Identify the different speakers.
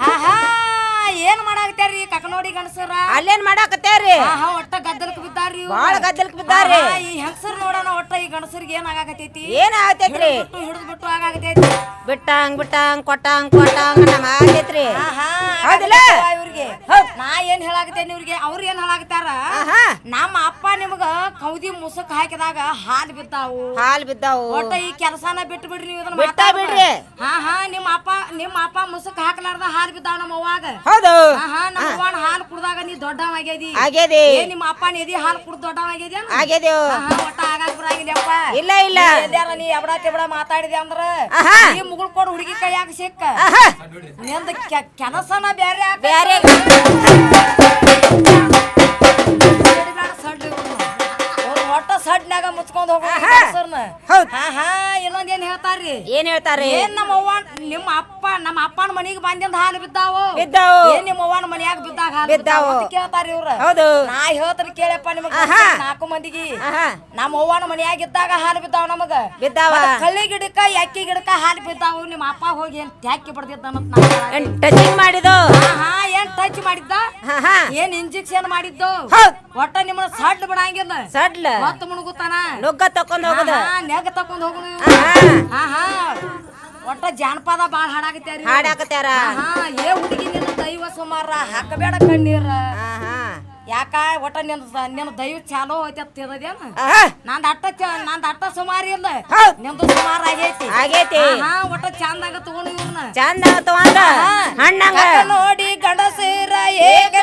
Speaker 1: ಹಾ ಹಾ ಏನ್ ಮಾಡಾಕತ್ಯಾರಿ ಕಕನೋಡಿ ಗಣಸರ
Speaker 2: ಅಲ್ಲೇನ್ ಮಾಡಾಕತ್ತೇರಿ
Speaker 1: ಹಾ ಹಾ ಒಟ್ಟ ಗದ್ದಲಕ್ ಬಿದ್ದಾರಿ ಇವ್ರು.
Speaker 2: ಬಾಳ ಗದ್ದಲಕ್ ಬಿದ್ದಾರಿ.
Speaker 1: ಹಾ, ಹಾ, ಈ ಹೆಂಗಸರ್ ನೋಡೋಣ ಒಟ್ಟ ಈ ಗಣಸರಿಗೆ ಏನ್ ಆಗಾಕತೈತಿ
Speaker 2: ಏನ್ ಆಗತೈತ್ರಿ?
Speaker 1: ಹಿಡಿದು ಬಿಟ್ಟು ಆಗಾಕತೈತಿ
Speaker 2: ಬಿಟ್ಟಂಗ್ ಬಿಟ್ಟಂಗ್ ಕೊಟ್ಟಂಗ್ ಕೊಟ್ಟಂಗ್ ನಮ್ಮ ಆಗೈತ್ರಿ
Speaker 1: ಹಾ ಹಾ
Speaker 2: ಹೌದಿಲ್ಲ?
Speaker 1: ಆಗಾಕತ್ತೈತವ್ವ ಇವ್ರಿಗೆ. ನಾ ಏನ್ ಹೇಳಾಕತೇನಿ ಇವ್ರಿಗೆ? ಅವ್ರ ಏನ್ ಹೇಳಾಕತ್ತಾರ. ನಮ್ಮ ಅಪ್ಪ ನಿಮಗ ಕೌದಿ ಮುಸುಕ್ ಹಾಕಿದಾಗ ಹಾಲು ಬಿದ್ದಾವು.
Speaker 2: ಹಾಲ್ ಬಿದ್ದಾವು.
Speaker 1: ಒಟ್ಟ ಈ ಕೆಲಸನ ಬಿಟ್ಟು ಬಿಡ್ರಿ ನೀವು ಇದನ್ನ
Speaker 2: ಬಿಟ್ಟ
Speaker 1: ಮಾತಾಡ್ಬೇಡ.
Speaker 2: ಬಿಡ್ರಿ.
Speaker 1: ಹಾ ಹಾ ನಿಮ್ಮ ಅಪ್ಪ ನಿಮ್ಮ ಅಪ್ಪ ಮುಸುಕ್ ಹಾಕ್ಲಾರ್ದ ಹಾಲು ಬಿದ್ದಾವ ನಮ್ಮ ಅವ್ವಾಗ.
Speaker 2: ಹೌದು.
Speaker 1: ಹಾ ಹಾ ನಮ್ಮ ಅವ್ವನ ಹಾಲು ಕುಡ್ದಾಗ ನೀ ದೊಡ್ಡವಾಗ್ಯದಿ
Speaker 2: ಆಗ್ಯದಿ.
Speaker 1: ಏ ನಿಮ್ಮ ಅಪ್ಪ ಎದಿ ಹಾಲು ಕುಡ್ದು ದೊಡ್ಡವಾಗ್ಯದಿ ಹಾ ಹಾ ಒಟ್ಟ ಆಗಾಕ್ ಬರಾಗಿದ್ಯಪ್ಪ
Speaker 2: ಇಲ್ಲ ಇಲ್ಲ.
Speaker 1: ಅದ್ಯಾರ ನೀ ಎಬಡ ತೆಬಡ ಮಾತಾಡಿದೆ ಅಂದ್ರ
Speaker 2: ಆಹಾ.
Speaker 1: ಈ ಮುಗುಳ್ ಕೊಡು ಹುಡುಗಿ ಕೈಯಾಗ ಸಿಕ್ಕ.
Speaker 2: ಆಹಾ.
Speaker 1: ನಿಂದ ಕೆಲಸನ ಬ್ಯಾರೆ ಬೇರೆ
Speaker 2: ಬ್ಯಾರೆ.
Speaker 1: ಒಟ್ಟ ಸಡ್ನ್ಯಾಗ ಮುಚ್ಕೊಂಡ್ ಹೋಗೋ
Speaker 2: ಆಹಾ. ಹೌದ್.
Speaker 1: ಹಾ ಹಾ ಇನ್ನೊಂದ್ ಏನ್ ಹೇಳ್ತಾರ್ರಿ
Speaker 2: ಏನ್ ಹೇಳ್ತಾರೆ
Speaker 1: ಏನ್ ನಮ್ಮ ಅವ್ವ ನಿಮ್ಮ ಅಪ್ಪ ನಮ್ಮ ಅಪ್ಪನ ಮನೆಗೆ ಬಂದಿಂದ ಹಾಲು ಬಿದ್ದಾವು?
Speaker 2: ಬಿದ್ದಾವು.
Speaker 1: ಏನ್ ನಿಮ್ಮ ಅವ್ವನ ಮನ್ಯಾಗ ಬಿದ್ದಾಗ ಹಾಲು
Speaker 2: ಬಿದ್ದಾವು.
Speaker 1: ಅಂತ ಕೇಳ್ತಾರ ಇವ್ರ.
Speaker 2: ಹೌದು.
Speaker 1: ನಾ ಹೇಳ್ತಾರ ಕೇಳಪ್ಪ ನಿಮಗ. ನಾಲ್ಕು ಮಂದಿಗೆ. ನಮ್ಮ ಅವ್ವನ ಮನ್ಯಾಗ ಇದ್ದಾಗ ಹಾಲು ಬಿದ್ದಾವ ನಮಗ.
Speaker 2: ಬಿದ್ದಾವ.
Speaker 1: ಕಲ್ಲಿ ಕಳ್ಳಿ ಗಿಡಕ್ಕ ಎಕ್ಕಿ ಗಿಡಕ್ಕ ಹಾಲು ಬಿದ್ದಾವು. ನಿಮ್ಮ ಅಪ್ಪ ಹೋಗಿ ಏನ್ ಟ್ಯಾಕಿ ಬಡ್ದಿದ್ದ
Speaker 2: ಮತ್ ಟಚಿಂಗ್ ಮಾಡಿದ್ದು?
Speaker 1: ಹಾ ಏನ್ ಟಚ್ ಮಾಡಿದ್ದ? ಏನ್ ಇಂಜೆಕ್ಷನ್ ಮಾಡಿದ್ದು? ಒಟ್ಟ ನಿಮ್ಮ ಸಡ್ಲ ಬಿಡಂಗಿಲ್ಲ.
Speaker 2: ಸಡ್ಲ?
Speaker 1: ಮತ್ತ ಮುಣಗುತ್ತಾನ
Speaker 2: ನುಗ್ಗ ತಕೊಂಡ್ ಹೋಗುದ?
Speaker 1: ನೆಗ್ ತಕೊಂಡ್ ಹೋಗುನು
Speaker 2: ಆಹಾ.
Speaker 1: ಹಾ ಹಾ ಒಟ್ಟ ಜಾನಪದ ಬಾಳ ಹಾಡಾಕತ್ಯಾರಿ ಇವ್ರು.
Speaker 2: ಹಾಡಾಕತ್ಯಾರ?
Speaker 1: ಹಾ ಏ ಹುಡುಗಿ ನಿನ್ನ ದೈವ ಸುಮಾರ ಹಾಕಬೇಡ ಕಣ್ಣೀರ. ಯಾಕ ಒಟ್ಟ ನಿನ್ ನಿನ್ನ ದೈವ ಚಾಲೋ ಹೋಯ್ತ ತಿಳದೇನ ನಂದ ಅಟ್ಟ ನಂದ ನಂದ್ ಅಟ್ಟ ಸುಮಾರಿ ಇಲ್ಲ. ನಿಂದು ಸುಮಾರು ಆಗೈತಿ.
Speaker 2: ಆಗೈತಿ.
Speaker 1: ಹಾ ಒಟ್ಟ ಚಂದಾಗ ತಗೊಂಡು ಇವ್ರನ್ನ
Speaker 2: ಚಂದ ತಗೊಂಡ ಹಣ್ಣಂಗ.
Speaker 1: ನೋಡಿ ಗಂಡಸೀರ ಏಕ